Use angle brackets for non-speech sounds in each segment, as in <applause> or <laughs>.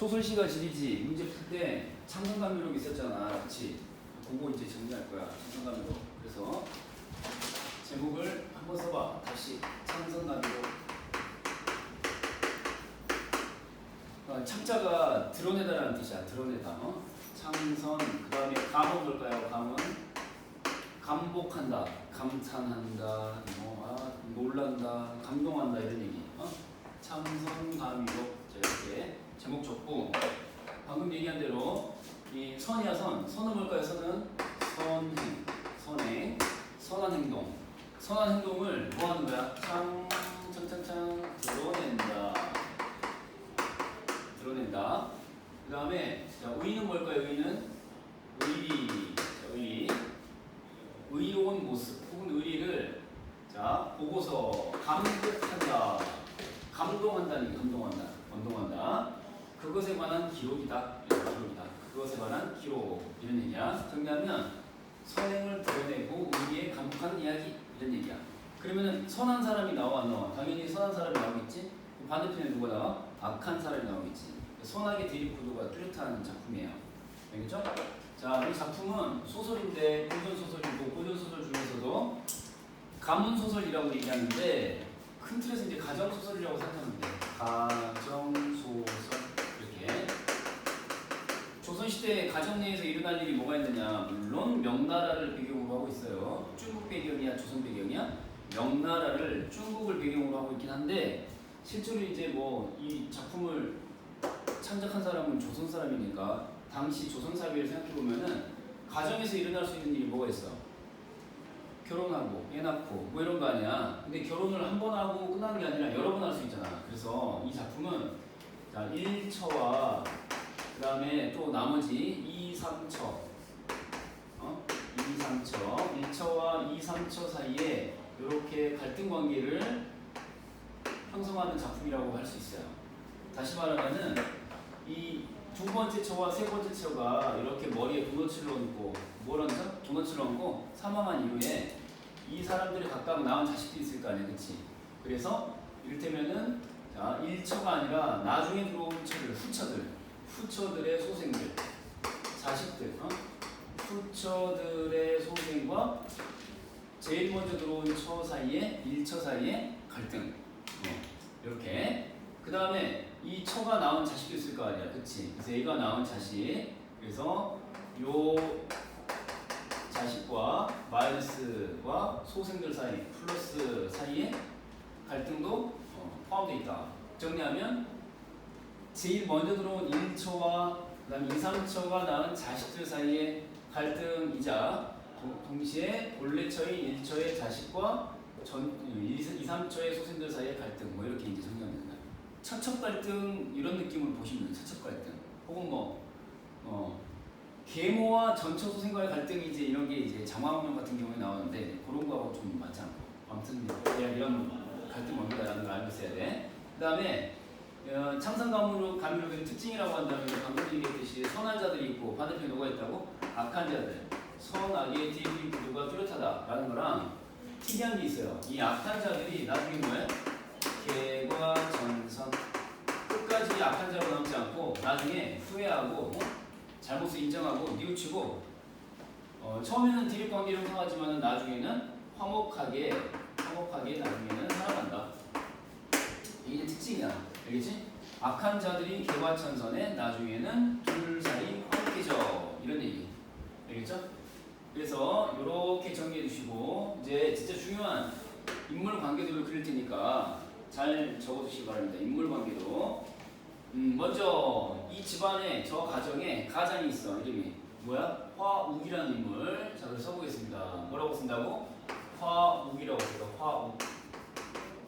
소설시가 지리지 문제 풀때 창성감미록 있었잖아. 그치? 그거 이제 정리할 거야. 창성감미록. 그래서 제목을 한번 써봐. 다시 창성감미록. 어, 창자가 드러내다라는 뜻이야. 드러내다. 어? 창선. 그 다음에 감은 뭘까요? 감은 감복한다, 감탄한다, 뭐, 아, 놀란다, 감동한다 이런 얘기. 어? 참선감이로 이렇게 제목 적고 방금 얘기한 대로 이 선이야 선. 선은 뭘까요? 선은 선행, 선행, 선한 행동. 선한 행동을 뭐 하는 거야? 창, 창창창 드러낸다. 드러낸다. 그 다음에 자, 의는 뭘까요? 의는 의리, 자, 의리. 의로운 모습 혹은 의리를 자 보고서 감격한다 감동한다니 감동한다 감동한다 그것에 관한 기록이다. 기록이다. 그것에 관한 기록. 이런 얘기야. 정리하면 선행을 드러내고 의리에 감독하는 이야기. 이런 얘기야. 그러면은 선한 사람이 나와 안 나와? 당연히 선한 사람이 나오겠지? 반대편에 누가 나와? 악한 사람이 나오겠지. 선악의 대립 구도가 뚜렷한 작품이에요. 알겠죠? 자, 이 작품은 소설인데 고전 소설이고 고전 소설 중에서도 가문 소설이라고 얘기하는데 큰 틀에서 이제 가정 소설이라고 생각하면 돼. 가정 소설 조선 시대 가정 내에서 일어날 일이 뭐가 있느냐? 물론 명나라를 배경으로 하고 있어요. 중국 배경이야, 조선 배경이야? 명나라를 중국을 배경으로 하고 있긴 한데 실제로 이제 뭐 이 작품을 창작한 사람은 조선 사람이니까 당시 조선 사회를 생각해 보면은 가정에서 일어날 수 있는 일이 뭐가 있어? 결혼하고 애 낳고 뭐 이런 거 아니야. 근데 결혼을 한 번 하고 끝나는 게 아니라 여러 번 할 수 있잖아. 그래서 이 작품은 자 1처와 그 다음에 또 나머지 2, 3처 어? 2, 3처 1처와 2, 3처 사이에 이렇게 갈등 관계를 형성하는 작품이라고 할 수 있어요. 다시 말하면은 이 두 번째 처와 세 번째 처가 이렇게 머리에 도넛을 얹고 뭘 얹어? 도넛을 얹고 사망한 이후에 이 사람들이 각각 낳은 자식들이 있을 거 아니야, 그렇지? 그래서 이를테면은 자 1처가 아니라 나중에 들어온 처들, 후처들, 후처들의 소생들, 자식들, 어? 후처들의 소생과 제일 먼저 들어온 처 사이에 1처 사이에 갈등. 네. 이렇게. 그 다음에 이 처가 낳은 자식도 있을 거 아니야. 그치? 그래서 얘가 낳은 자식. 그래서 요 자식과 마이너스와 소생들 사이 플러스 사이에 갈등도 어, 포함되어 있다. 정리하면 제일 먼저 들어온 1처와 그다음 2, 3처가 낳은 자식들 사이의 갈등이자 도- 동시에 본래 처인 1처의 자식과 전 2, 3처의 소생들 사이의 갈등 뭐 이렇게 이제 된다. 처첩 갈등 이런 느낌으로 보시면 돼요. 처첩 갈등 혹은 뭐 어, 계모와 전처 소생과의 갈등이 이제 이런 게 이제 장화문명 같은 경우에 나오는데 그런 거하고 좀 맞지 않고 아무튼 이런 갈등 뭡니다라는 걸 알고 있어야 돼. 그다음에 어, 창상 가문으로 가문의 특징이라고 한다면 방금 얘기했듯이 선한 자들이 있고 반대편에 누가 있다고 악한 자들 선악의 대비 구도가 뚜렷하다라는 거랑 특이한 게 있어요. 이 악한 자들이 나중에 뭐야? 개과 전선 끝까지 악한 자로 남지 않고 나중에 후회하고 어? 잘못을 인정하고 뉘우치고 어, 처음에는 대립 관계를 형성하지만 나중에는 화목하게 화목하게 나중에는 살아간다. 이게 특징이야. 알겠지? 악한 자들이 개과천선에 나중에는 둘 사이 화목해져 이런 얘기. 알겠죠? 그래서 이렇게 정리해 주시고 이제 진짜 중요한 인물 관계도를 그릴 테니까 잘 적어두시기 바랍니다. 인물 관계도. 음, 먼저 이 집안에 저 가정에 가장이 있어. 이름이 뭐야? 화욱이라는 인물. 자, 그래서 써보겠습니다. 뭐라고 쓴다고? 화욱이라고 써요. 화욱.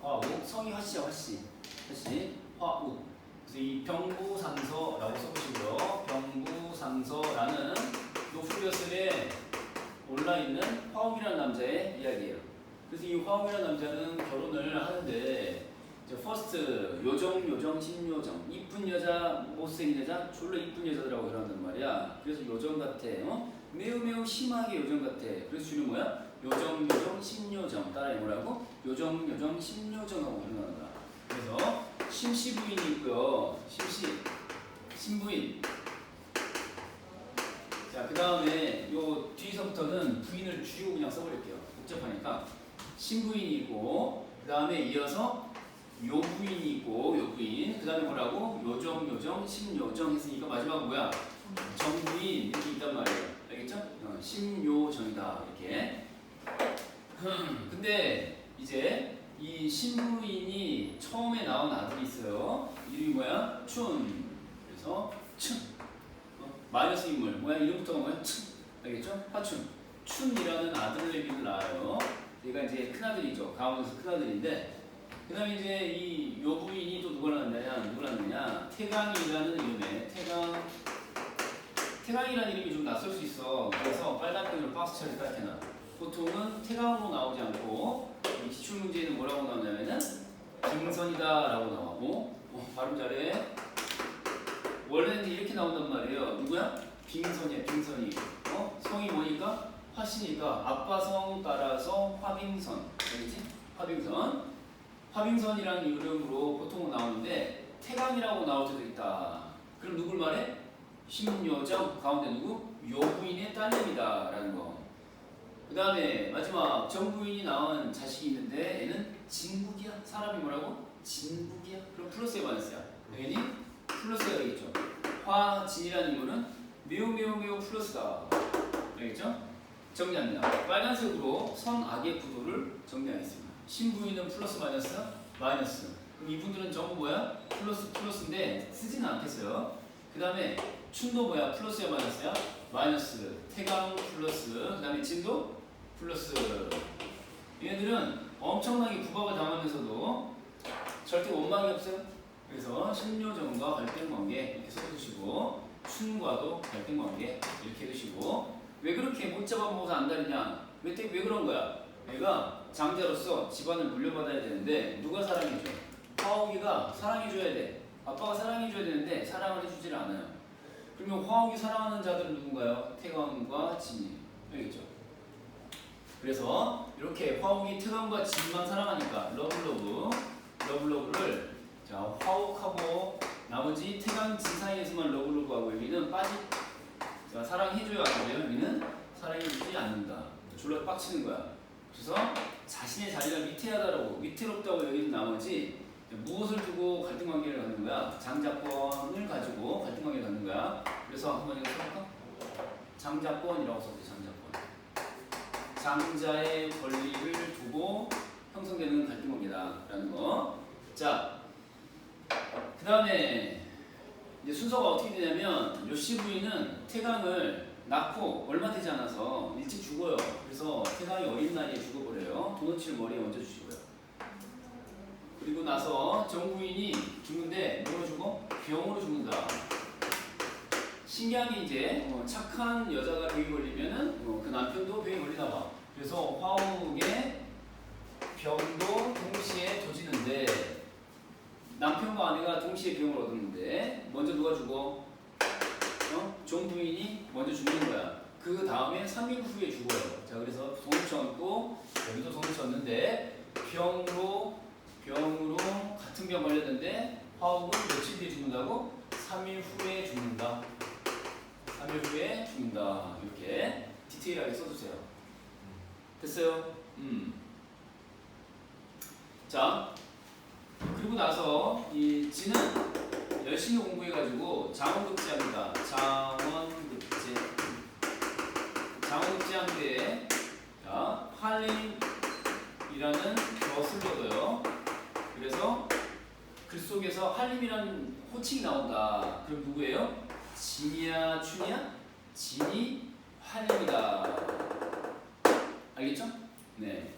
화욱. 성이 화씨야, 화씨. 화씨. 화욱. 그래서 이 병부상서라고 써보시고요. 병부상서라는 노플리어스에 올라 있는 화욱이라는 남자의 이야기예요. 그래서 이 화욱이라는 남자는 결혼을 하는데 이제 퍼스트 요정 요정 신요정 이쁜 여자 못생긴 여자 졸라 이쁜 여자들하고 결혼한단 말이야. 그래서 요정 같아. 어? 매우 매우 심하게 요정 같아. 그래서 주는 뭐야? 요정 요정 신요정 따라해 뭐라고? 요정 요정 신요정하고 결혼하는 거야. 그래서 심씨 부인이 있고요. 심씨 신부인. 자, 그 다음에 요 뒤에서부터는 부인을 줄이고 그냥 써버릴게요. 복잡하니까. 신부인이 있고, 그 다음에 이어서 요 부인이 있고, 요 부인. 그 다음에 뭐라고? 요정, 요정, 신요정 했으니까 마지막 뭐야? 정부인 이렇게 있단 말이에요. 알겠죠? 어, 신요정이다. 이렇게. <clears throat> 근데 이제 이 신부인이 처음에 나온 아들이 있어요. 이름이 뭐야? 춘. 그래서 춘. 어, 마이너스 인물. 뭐야? 이름부터가 뭐야? 춘. 알겠죠? 화춘. 춘이라는 아들을 얘기를 낳아요. 얘가 이제 큰아들이죠. 가운데서 큰아들인데 그 다음에 이제 이 요부인이 또 누가 낳느냐? 누가 낳느냐? 태강이라는 이름에 태강 태강이라는 이름이 좀 낯설 수 있어. 그래서 빨간펜으로 박스 처리 딱 해놔. 보통은 태강으로 나오지 않고 이 기출 문제에는 뭐라고 나오냐면은 김선이다라고 나오고 어, 발음 잘해. 원래는 이렇게 나온단 말이에요. 누구야? 빙선이야, 빙선이. 어? 성이 뭐니까? 화씨니까 아빠 성 따라서 화빙선. 알겠지? 화빙선. 화빙선이라는 이름으로 보통은 나오는데 태강이라고 나올 때도 있다. 그럼 누굴 말해? 신요정 가운데 누구? 요부인의 딸내미다라는 거. 그 다음에 마지막 정부인이 낳은 자식이 있는데 얘는 진국이야. 사람이 뭐라고? 진국이야. 그럼 플러스에 마이너스야. 당연히 플러스가 되겠죠. 화 진이라는 이거는 매우 매우 매우 플러스다. 알겠죠? 정리합니다. 빨간색으로 선악의 구도를 정리하겠습니다. 신부인은 플러스 마이너스 마이너스. 그럼 이분들은 전부 뭐야? 플러스 플러스인데 쓰지는 않겠어요. 그 다음에 춘도 뭐야? 플러스야 마이너스야? 마이너스. 태강 플러스. 그 다음에 진도 플러스. 얘네들은 엄청나게 구박을 당하면서도 절대 원망이 없어요. 그래서 신묘정과 갈등관계 이렇게 써주시고 춘과도 갈등관계 이렇게 해두시고 왜 그렇게 못 잡아먹어서 안달이냐? 왜, 때- 왜 그런 거야? 얘가 장자로서 집안을 물려받아야 되는데 누가 사랑해줘? 화옥이가 사랑해줘야 돼. 아빠가 사랑해줘야 되는데 사랑을 해주질 않아요. 그러면 화옥이 사랑하는 자들은 누군가요? 태광과 진이. 알겠죠? 그래서 이렇게 화옥이 태광과 진만 사랑하니까 러블러브 러블러브를 자 화옥하고 나머지 태광 진 사이에서만 러블러브하고 여기는 빠지 자 사랑해줘야 하는데요. 여기는 사랑해주지 않는다. 졸라 빡치는 거야. 그래서 자신의 자리가 위태하다라고 위태롭다고 여기는 나머지 무엇을 두고 갈등 관계를 갖는 거야? 장자권을 가지고 갈등 관계를 갖는 거야. 그래서 한번 이거 써볼까? 장자권이라고 써보세요 장자권 장자의 권리를 두고 형성되는 갈등 관계다라는 거. 자, 그 다음에 이제 순서가 어떻게 되냐면 요시 부인은 태강을 낳고 얼마 되지 않아서 일찍 죽어요. 그래서 태강이 어린 나이에 죽어버려요. 도너츠를 머리에 얹어 주시고요. 그리고 나서 정부인이 죽는데 뭐로 죽어? 병으로 죽는다. 신기한 게 이제 어, 착한 여자가 병이 걸리면은 어, 그 남편도 병이 걸리나 봐. 그래서 화옥의 병도 동시에 도지는데 남편과 아내가 동시에 병을 얻었는데 먼저 누가 죽어? 어? 종 부인이 먼저 죽는 거야. 그 다음에 3일 후에 죽어요. 자 그래서 손을 쳤고 여기도 손을 쳤는데 병으로 병으로 같은 병 걸렸는데 화옥은 며칠 뒤에 죽는다고? 3일 후에 죽는다. 3일 후에 죽는다. 이렇게 디테일하게 써주세요. 됐어요? 음. 자, 그리고 나서 이 지는 열심히 공부해가지고 장원급제합니다. 장원급제. 장원급제한데 자, 할림이라는 벼슬 얻어요. 그래서 글 속에서 할림이라는 호칭이 나온다. 그럼 누구예요? 진이야, 춘이야? 진이 할림이다. 알겠죠? 네.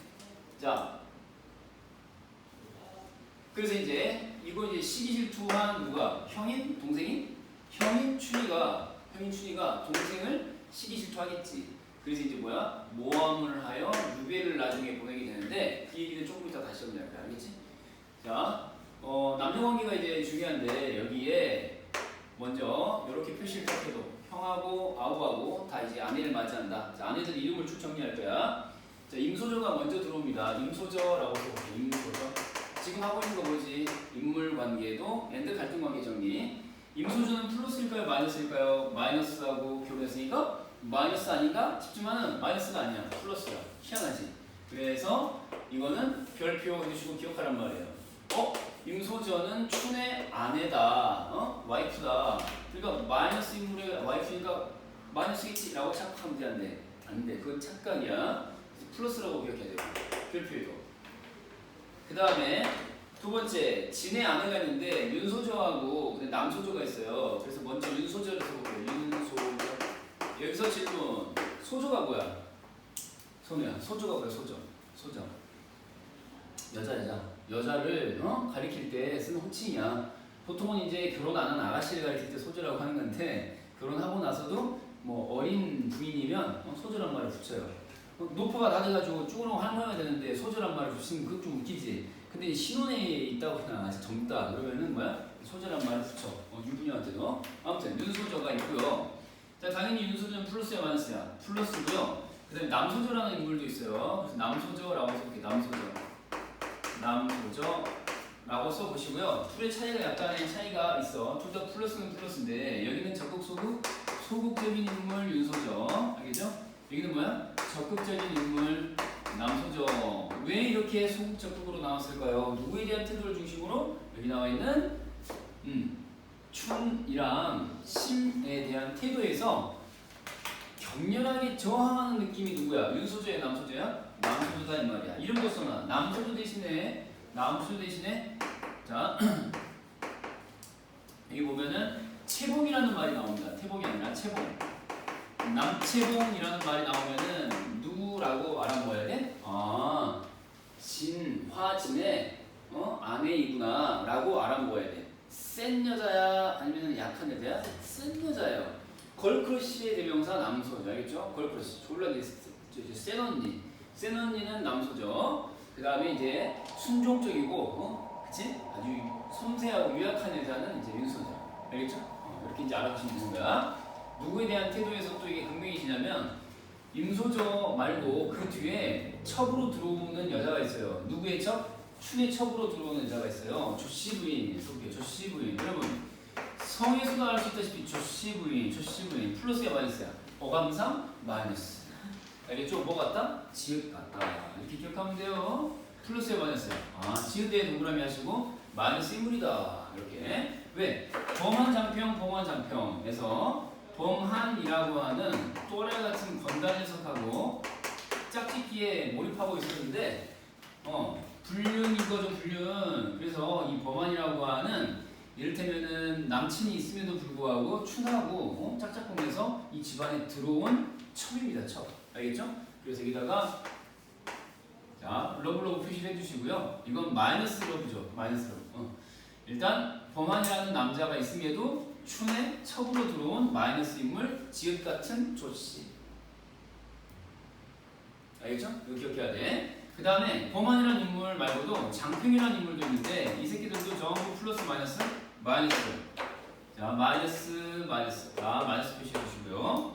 자, 그래서 이제 이거 이제 시기질투한 누가 형인 동생인 형인 춘이가 형인 춘이가 동생을 시기질투하겠지. 그래서 이제 뭐야 모함을 하여 유배를 나중에 보내게 되는데 그 얘기는 조금 이따 다시 한번 할까 알겠지? 자, 어, 남녀 관계가 이제 중요한데 여기에 먼저 이렇게 표시를 딱 해도 형하고 아우하고 다 이제 아내를 맞이한다. 자, 아내들 이름을 쭉 정리할 거야. 자, 임소저가 먼저 들어옵니다. 임소저라고 써볼게요. 임소저. 지금 하고 있는 거 뭐지? 인물 관계도 엔드 갈등 관계 정리. 임소주는 플러스일까요? 마이너스일까요? 마이너스하고 결혼했으니까 마이너스 아닌가 싶지만은 마이너스가 아니야. 플러스야. 희한하지. 그래서 이거는 별표 해주시고 기억하란 말이에요. 어? 임소저는 춘의 아내다. 어? 와이프다. 그러니까 마이너스 인물의 와이프니까 마이너스겠지라고 착각하면 돼, 안 돼? 안 돼. 그건 착각이야. 플러스라고 기억해야 되고. 별표에도. 그 다음에 두 번째, 진의 아내가 있는데 윤소저하고 남소저가 있어요. 그래서 먼저 윤소저를 써볼게요. 윤소저. 여기서 질문. 소저가 뭐야? 소녀야. 소저가 뭐야? 소저. 소저. 여자 여자. 여자를 어? 가리킬 때 쓰는 호칭이야. 보통은 이제 결혼 안 한 아가씨를 가리킬 때 소저라고 하는 건데 결혼하고 나서도 뭐 어린 부인이면 어, 소저란 말을 붙여요. 어, 노포가 다 돼가지고 쭈그렁 할머니가 되는데 소저란 말을 붙이면 그거 좀 웃기지. 근데 신혼에 있다거나 아직 젊다 그러면은 뭐야? 소저란 말을 붙여. 어, 유부녀한테도. 아무튼 윤소저가 있고요. 자 당연히 윤소저는 플러스야 마이너스야? 플러스고요. 그다음에 남소저라는 인물도 있어요. 그래서 남소저라고 해서 이렇게 남소저, 남소저라고 써보시고요. 둘의 차이가 약간의 차이가 있어. 둘 다 플러스는 플러스인데 여기는 적극 소극 소극적인 인물 윤소저 알겠죠? 여기는 뭐야? 적극적인 인물 남소저. 왜 이렇게 소극 적극으로 나왔을까요? 누구에 대한 태도를 중심으로 여기 나와 있는 음, 춘이랑 심에 대한 태도에서 격렬하게 저항하는 느낌이 누구야? 윤소저야, 남소저야? 남소저다 이 말이야. 이름도 써놔. 남소저 대신에 남소저 대신에 자 <clears throat> 여기 보면은 채봉이라는 말이 나옵니다. 태봉이 아니라 채봉. 남채봉이라는 말이 나오면은 누구라고 알아보아야 돼? 아 진화진의 어 아내이구나라고 알아보아야 돼. 센 여자야 아니면 약한 여자야? 센 여자예요. 걸크러쉬의 대명사 남소죠 알겠죠? 걸크러쉬 졸라 센 언니 센 언니는 남소죠. 그 다음에 이제 순종적이고 어? 그치? 아주 섬세하고 유약한 여자는 이제 윤소죠 알겠죠? 어, 이렇게 이제 알아두시면 거야 누구에 대한 태도에서 또 이게 극명해지냐면 임소저 말고 그 뒤에 첩으로 들어오는 여자가 있어요. 누구의 첩? 춘의 첩으로 들어오는 여자가 있어요. 조씨 부인 속이요 조씨 부인. 여러분 성에서도 알 수 있다시피 조씨 부인, 조씨 부인. 플러스야 마이너스야. 어감상 마이너스 알겠죠? 뭐 같다? 지읒 같다 이렇게 기억하면 돼요 플러스야 마이너스야 아 지읒에 동그라미 하시고 마이너스 인물이다 이렇게 왜? 범한 장평, 범한 장평에서 범한이라고 하는 또래 같은 건달 녀석하고 짝짓기에 몰입하고 있었는데 어 불륜 이거죠 불륜 그래서 이 범한이라고 하는 이를테면은 남친이 있음에도 불구하고 춘하고 어? 짝짝꿍해서 이 집안에 들어온 첩입니다 첩 알겠죠? 그래서 여기다가 자 러블러브 표시를 해주시고요 이건 마이너스 러브죠 마이너스 러브 어. 일단 범한이라는 남자가 있음에도 춘의 첩으로 들어온 마이너스 인물 지읒 같은 조씨 알겠죠? 이거 기억해야 돼. 그 다음에 범한이라는 인물 말고도 장평이라는 인물도 있는데 이 새끼들도 전부 플러스 마이너스 마이너스 자 마이너스 마이너스 자 마이너스 표시해 주시고요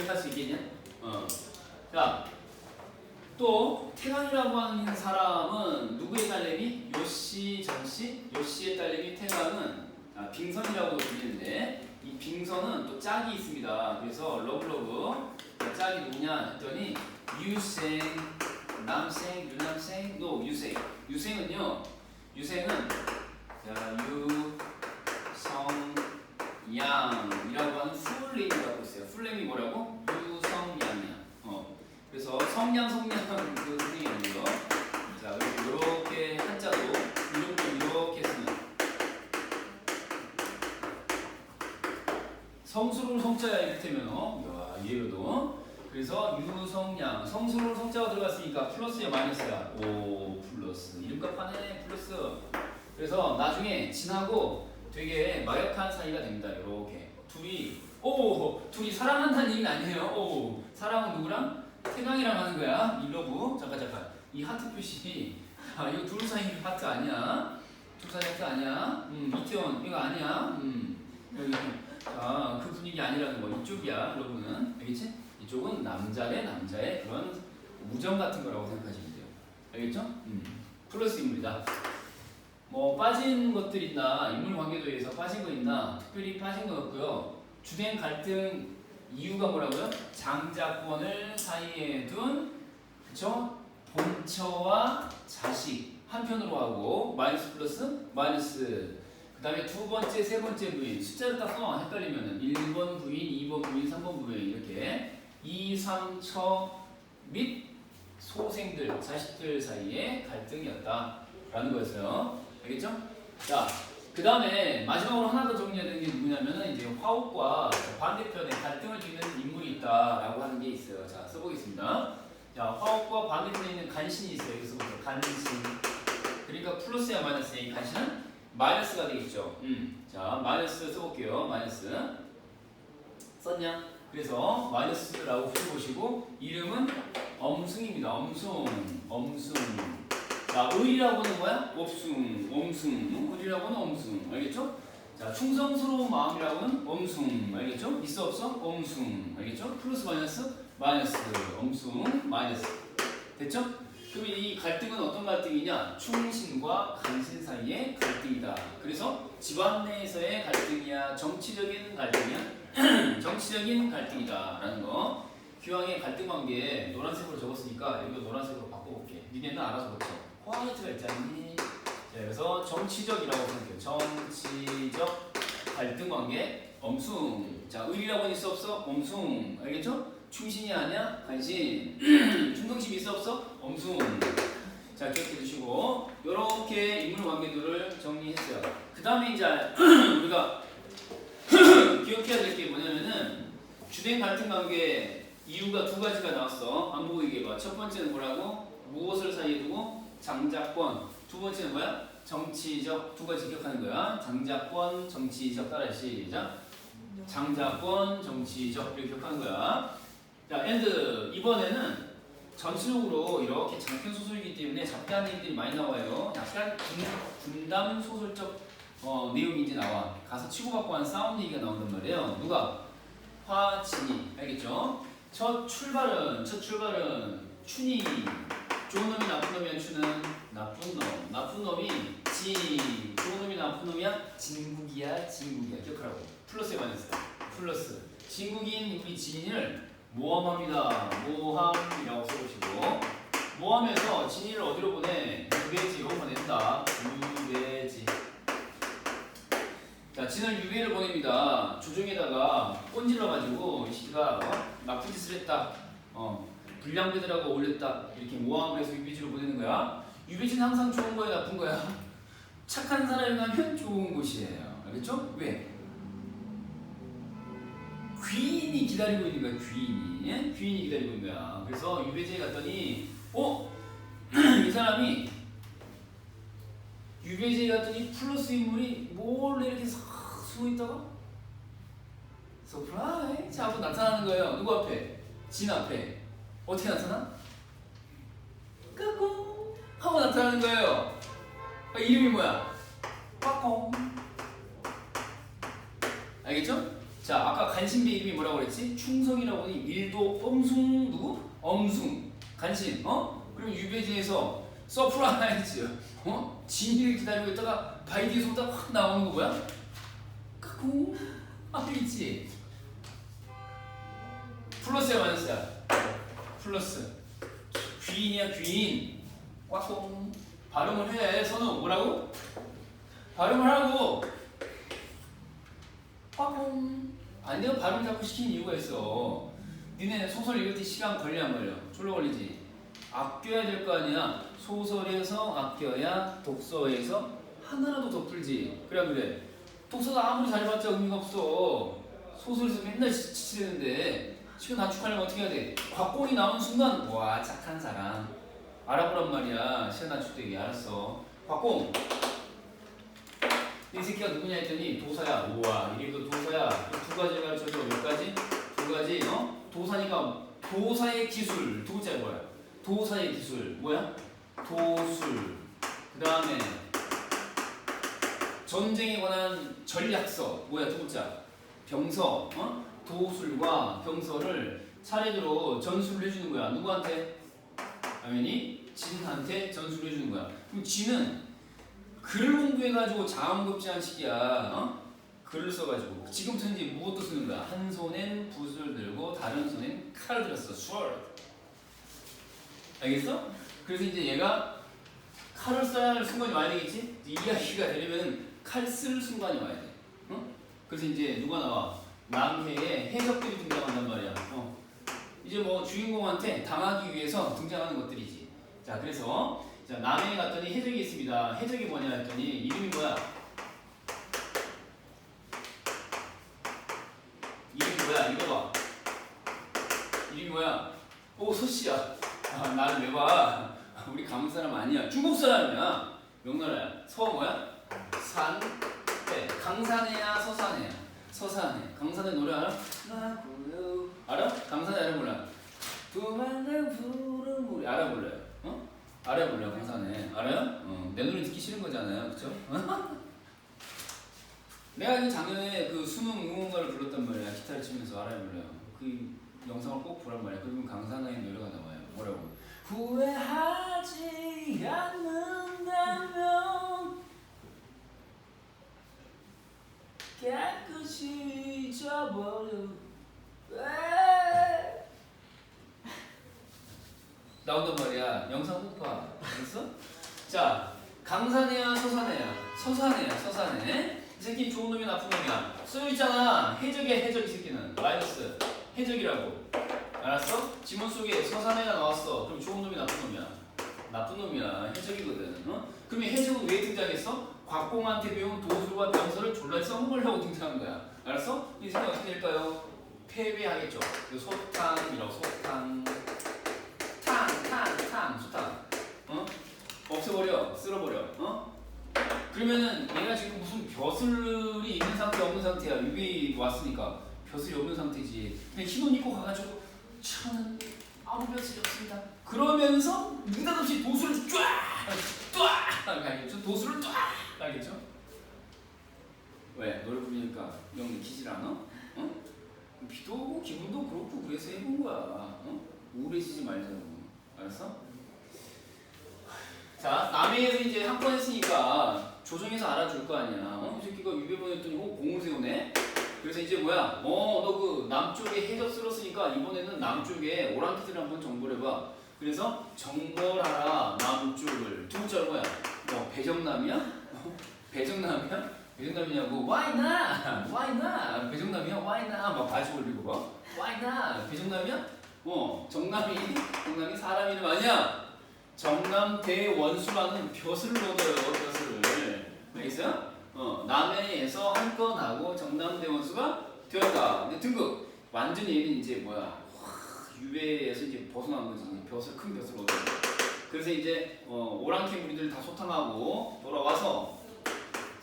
기억할 수 있겠냐? 어. 자 또 태강이라고 하는 사람은 누구의 딸내미? 요시 정씨 요시의 딸내미 태강은 아, 빙선이라고도 불리는데 이 빙선은 또 짝이 있습니다 그래서 러브러브 자, 짝이 누구냐 했더니 유생 남생 유남생 노 유생 유생은요 유생은 자, 유, 성, 양이라고 하는 풀네임을 갖고 있어요. 풀네임이 뭐라고? 유, 성, 양이야. 어. 그래서 성량, 성량 그 선생님이고요. 자, 이렇게 한자도 이름도 이렇게 쓰는 성스러운 성자야 이를테면 어, 야, 이해도 그래서 유성양 성스러운 성자가 들어갔으니까 플러스야 마이너스야 오 플러스 이름값 하네 플러스 그래서 나중에 진하고 되게 막역한 사이가 됩니다. 이렇게 둘이 오 둘이 사랑한다는 얘기는 아니에요. 오 사랑은 누구랑 태강이랑 하는 거야. 이 러브 잠깐 잠깐 이 하트 표시 아 이거 둘 사이 하트 아니야. 둘 사이 하트 아니야. 음 이태원 이거 아니야. 음 여기 자그 분위기 아니라는 거 이쪽이야 러브는 알겠지? 이쪽은 남자 대 남자의 그런 우정 같은 거라고 생각하시면 돼요. 알겠죠? 음 플러스 인물이다. 뭐 빠진 것들 있나 인물 관계도에서 빠진 거 있나 특별히 빠진 건 없고요. 주된 갈등 이유가 뭐라고요? 장자권을 사이에 둔 그쵸? 본처와 자식 한편으로 하고 마이너스 플러스 마이너스 그 다음에 두 번째 세 번째 부인 숫자를 딱 써 헷갈리면은 1번 부인 2번 부인 3번 부인 이렇게 2, 3, 처 및 소생들 자식들 사이에 갈등이었다 라는 거였어요 알겠죠? 자, 그 다음에 마지막으로 하나 더 정리해야 되는 게 누구냐면은 이제 화옥과 반대편에 갈등을 빚는 인물이 있다라고 하는 게 있어요. 자, 써보겠습니다. 자, 화옥과 반대편에 있는 간신이 있어요. 여기서부터 간신. 그러니까 플러스야 마이너스야. 이 간신은 마이너스가 되겠죠. 음. 자, 마이너스 써볼게요. 마이너스. 썼냐? 그래서 마이너스라고 풀어보시고 이름은 엄승입니다. 엄승. 엄승. 자, 의리라고는 뭐야? 업숭, 엄숭. 의리라고는 엄숭. 알겠죠? 자, 충성스러운 마음이라고는 엄숭. 알겠죠? 있어 없어? 엄숭. 알겠죠? 플러스 마이너스 마이너스. 엄숭 마이너스. 됐죠? 그럼 이 갈등은 어떤 갈등이냐? 충신과 간신 사이의 갈등이다. 그래서 집안 내에서의 갈등이야, 정치적인 갈등이야, <clears throat> 정치적인 갈등이다라는 거. 기왕에 갈등 관계 노란색으로 적었으니까 이거 노란색으로 바꿔볼게. 니네는 알아서 고쳐. 화이트가 있잖니. 자, 그래서 정치적이라고 생각해요. 정치적 갈등 관계 엄숭. 자, 의리라고 있어 없어? 엄숭. 알겠죠? 충신이 아니야? 간신. <clears throat> 충성심 있어 없어? 엄숭. 자, 기억해 두시고 이렇게 인물 관계들을 정리했어요. 그 다음에 이제 <clears throat> 우리가 <clears throat> 기억해야 될 게 뭐냐면은 주된 갈등 관계 이유가 두 가지가 나왔어. 안 보고 얘기해봐. 첫 번째는 뭐라고? 무엇을 사이에 두고? 장자권. 두 번째는 뭐야? 정치적. 두 가지 기억하는 거야. 장자권, 정치적. 따라 시작. 장자권, 정치적. 이렇게 기억하는 거야. 자, 엔드. 이번에는 전체적으로 이렇게 장편 소설이기 때문에 잡다한 얘기들이 많이 나와요. 약간 분, 분담 소설적 어, 내용이 이제 나와. 가서 치고받고 한 싸움 얘기가 나온단 말이에요. 누가? 화진이. 알겠죠? 첫 출발은 첫 출발은 춘이 좋은 놈이 나쁜 놈이야 춘은 나쁜 놈. 나쁜 놈이 진 좋은 놈이 나쁜 놈이야? 진국이야 진국이야. 기억하라고. 플러스에 마이너스 플러스. 진국인 우리 진을 모함합니다. 모함이라고 써보시고. 모함에서 진이를 어디로 보내? 유배지로 보낸다. 유배지. 자, 진을 유배를 보냅니다. 조정에다가 꼰질러가지고 이 시가 어? 나쁜 짓을 했다. 어, 불량배들하고 어울렸다. 이렇게 모함을 해서 유배지로 보내는 거야. 유배지는 항상 좋은 거야, 나쁜 거야? 착한 사람이 가면 좋은 곳이에요. 알겠죠? 왜? 귀인이 기다리고 있는 거야, 귀인이. 예? 귀인이 기다리고 있는 거야. 그래서 유배지에 갔더니, 어? <clears throat> 이 사람이 유배지에 갔더니 플러스 인물이 몰래 이렇게 싹 숨어 있다가 서프라이즈 하고 나타나는 거예요. 누구 앞에? 진 앞에. 어떻게 나타나? 까꿍 하고 나타나는 거예요. 아, 이름이 뭐야? 까꿍. 알겠죠? 자, 아까 간신배 이름이 뭐라고 그랬지? 충성이라고 하니 밀도 엄숭 누구? 엄숭. 간신. 어? 그럼 유배지에서 서프라이즈. 어? 진이를 기다리고 있다가 바이 디에 속다 확 나오는 거 뭐야? 까꿍. 아, 있지? 플러스야 마이너스야? 플러스. 귀인이야 귀인. 꽉꿍. 발음을 해. 선우 뭐라고? 발음을 하고. 꽉꿍. 안 내가 발음 자꾸 시키는 이유가 있어. 니네 소설 읽을 때 시간 걸려 안 걸려? 졸로 걸리지. 아껴야 될 거 아니야. 소설에서 아껴야 독서에서 하나라도 더 풀지. 그래 안 그래? 독서도 아무리 잘해봤자 의미가 없어. 소설에서 맨날 지치는데 지금 낮축하려면 어떻게 해야 돼? 곽공이 나오는 순간 와 착한 사람. 알아보란 말이야. 시간 때 알았어. 곽공. 이 새끼가 누구냐 했더니 도사야. 우와 이름도 도사야. 두 가지 가르쳐줘 몇 가지? 두 가지 어? 도사니까 도사의 기술. 두 번째 뭐야? 도사의 기술. 뭐야? 도술. 그 다음에 전쟁에 관한 전략서. 뭐야 두 번째 병서 어? 도술과 병서를 차례대로 전수를 해주는 거야 누구한테? 당연히 진한테 전수를 해주는 거야 그럼 진은 글을 공부해가지고 자음급제한 식이야. 어? 글을 써가지고 지금부터 이제 무엇도 쓰는 거야. 한 손엔 붓을 들고 다른 손엔 칼을 들었어. sword. 알겠어? 그래서 이제 얘가 칼을 써야 할 순간이 와야 되겠지? 이야기가 되려면 칼 쓸 순간이 와야 돼. 어? 그래서 이제 누가 나와? 남해의 해적들이 등장한단 말이야. 어. 이제 뭐 주인공한테 당하기 위해서 등장하는 것들이지. 자, 그래서 자, 남해에 갔더니 해적이 있습니다. 해적이 뭐냐 했더니 이름이 뭐야? 이름이 뭐야? 이거 봐. 이름이 뭐야? 오, 소씨야. 아, 나를 왜 봐? 우리 강원 사람 아니야. 중국 사람이야. 명나라야. 서 뭐야? 산. 네. 강산해야 서산해야. 서산해. 강산의 노래 알아? 나 불러. 알아? 강산에 알아 몰라? 두만강 부른 우리 알아 몰라요? 어? 알아 몰라요 강산에. 알아요? 어. 내 노래 듣기 싫은 거잖아요. 그쵸? <laughs> 내가 작년에 그 수능 응원가를 불렀단 말이야. 기타를 치면서 알아요 몰라요? 그 영상을 꼭 보란 말이야. 그러면 강산의 노래가 나와요. 뭐라고? 후회하지 않는다면 깨끗이 잊어버려. 왜? 나온단 말이야. 영상 꼭봐 알았어? 자 강산해야 서산해야? 서산해야 서산해 이 새끼 좋은 놈이 나쁜 놈이야. 쓰여 있잖아. 해적의 해적 이 새끼는. 마이너스. 해적이라고. 알았어? 지문 속에 서산해가 나왔어. 그럼 좋은 놈이 나쁜 놈이야. 나쁜 놈이야. 해적이거든 어? 그러면 해적은 왜 등장했어? 곽공한테 배운 도술과 병설을 졸라 써먹으려고 등장한 거야 알았어? 이 새끼 어떻게 될까요? 패배하겠죠 그 소탕이라고 소탕 탕, 탕, 탕, 소탕 어? 없애버려 쓸어버려 어? 그러면은 얘가 지금 무슨 벼슬이 있는 상태 없는 상태야 유비 왔으니까 벼슬이 없는 상태지 그냥 흰옷 입고 가가지고 저는 아무 벼슬이 없습니다 그러면서 느닷없이 도수를 쫙! 쫙! 알겠죠? 도수를 쫙! 알겠죠? 왜? 노래 부르니까 영 느끼질 않아? 어? 비도 오고 기분도 그렇고 그래서 해본 거야 어? 우울해지지 말자고 알았어? 자 남해에서 이제 한건 했으니까 조정해서 알아줄 거 아니야 어? 이 새끼가 유배 보냈더니 어? 공을 세우네 그래서 이제 뭐야 어 너 그 남쪽에 해적 쓸었으니까 이번에는 남쪽에 오랑캐들 한번 정벌 해봐 그래서 정벌하라 남쪽을 두 글자로 뭐야 뭐 배정남이야? 어? 배정남이야? 배정남이냐고 why not? why not? 배정남이야? why not? 막 바지 올리고 봐 why not? 배정남이야? 어 정남이 정남이 사람 이름 아니야 정남 대원수라는 벼슬을 얻어요 벼슬을 알겠어요? 어 남해에서 한 건 하고 정남 대원수가 되었다 근데 등급 완전히 얘는 이제 뭐야 와, 유배에서 이제 벗어난 거지 벼슬 큰 벼슬 얻어 그래서 이제 어, 오랑캐 무리들 다 소탕하고 돌아와서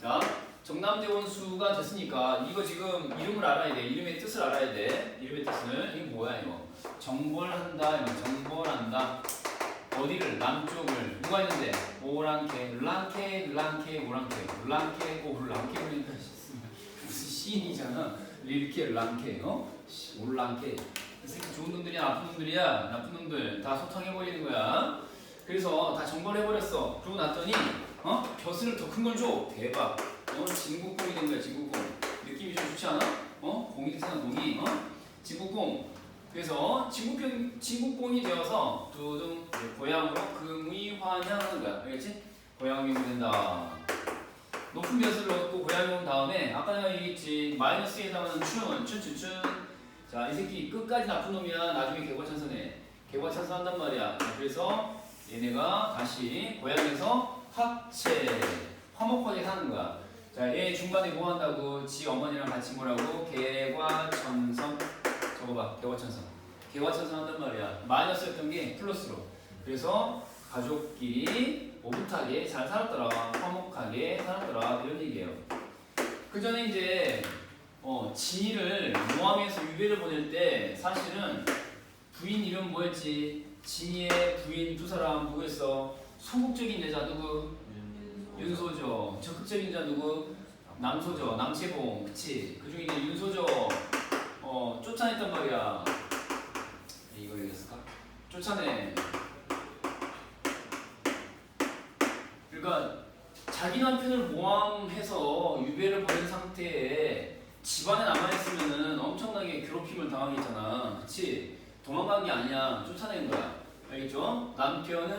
자 정남대 원수가 됐으니까 이거 지금 이름을 알아야 돼. 이름의 뜻을 알아야 돼. 이름의 뜻을. 이게 뭐야 이거? 정벌한다 이거. 정벌한다. 어디를? 남쪽을. 누가 있는데? 오랑캐 랑캐 랑캐 오랑캐. 랑캐 오 랑캐 그러니까 무슨 시인이잖아. 릴캐 랑캐 어? 씨, 올랑캐 이 새끼 좋은 놈들이야? 나쁜 놈들이야? 나쁜 놈들 다 소탕해 버리는 거야 그래서 다 정벌해 버렸어. 그러고 났더니 어? 벼슬을 더 큰 걸 줘. 대박. 어 진국공이 된 거야 진국공. 느낌이 좀 좋지 않아? 어? 공이 생산 공이. 어? 진국공. 그래서 진국병, 진국공이 되어서 두둥 고향으로 금이 환향하는 거야. 알겠지? 고향이 된다. 높은 벼슬을 얻고 고향이 온 다음에 아까 내가 얘기했지 마이너스에 해당하는 춘, 춘춘춘. 자 이 새끼 끝까지 나쁜 놈이야. 나중에 개과천선해. 개과천선 한단 말이야. 그래서 얘네가 다시 고향에서 합체 화목하게 사는 거야 자 얘 중간에 뭐 한다고? 지 어머니랑 같이 뭐라고? 개과천선 적어봐 개과천선 개과천선 한단 말이야. 마이너스였던 게 플러스로. 그래서 가족끼리 오붓하게 잘 살았더라. 화목하게 살았더라. 이런 얘기예요. 그 전에 이제 어, 진이를 모함에서 유배를 보낼 때 사실은 부인 이름 뭐였지 진이의 부인 두 사람 누구였어 소극적인 여자 누구? 윤소저 적극적인 자 누구? 남소저 남채봉. 그치? 그 중에 이제 윤소저 어 쫓아냈단 말이야. 이거 얘기했을까? 쫓아내. 그러니까 자기 남편을 모함해서 유배를 보낸 상태에 집안에 남아있으면은 엄청나게 괴롭힘을 당하겠잖아. 그치? 도망간 게 아니야. 쫓아낸 거야. 알겠죠? 남편은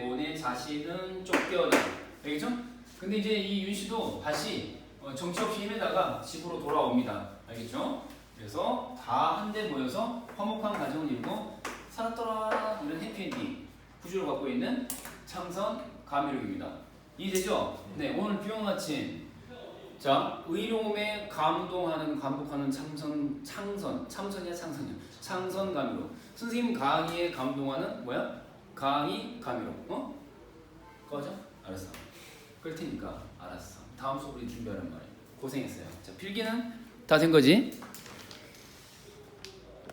보내 자신은 쫓겨나. 알겠죠? 근데 이제 이 윤 씨도 다시 어, 정치 없이 힘에다가 집으로 돌아옵니다. 알겠죠? 그래서 다 한데 모여서 화목한 가정을 이루고 살았더라 이런 해피엔딩 구조를 갖고 있는 창선 감미록입니다. 이해되죠? 네 오늘 비용 아침 자 의로움에 감동하는 감복하는 창선 창선 참선이야 창선이야 창선 감미록 선생님 강의에 감동하는 뭐야? 강의 감미록 어? 꺼져? 알았어 끌 테니까 알았어 다음 수업 우리 준비하란 말이야 고생했어요 자 필기는 다 된 거지?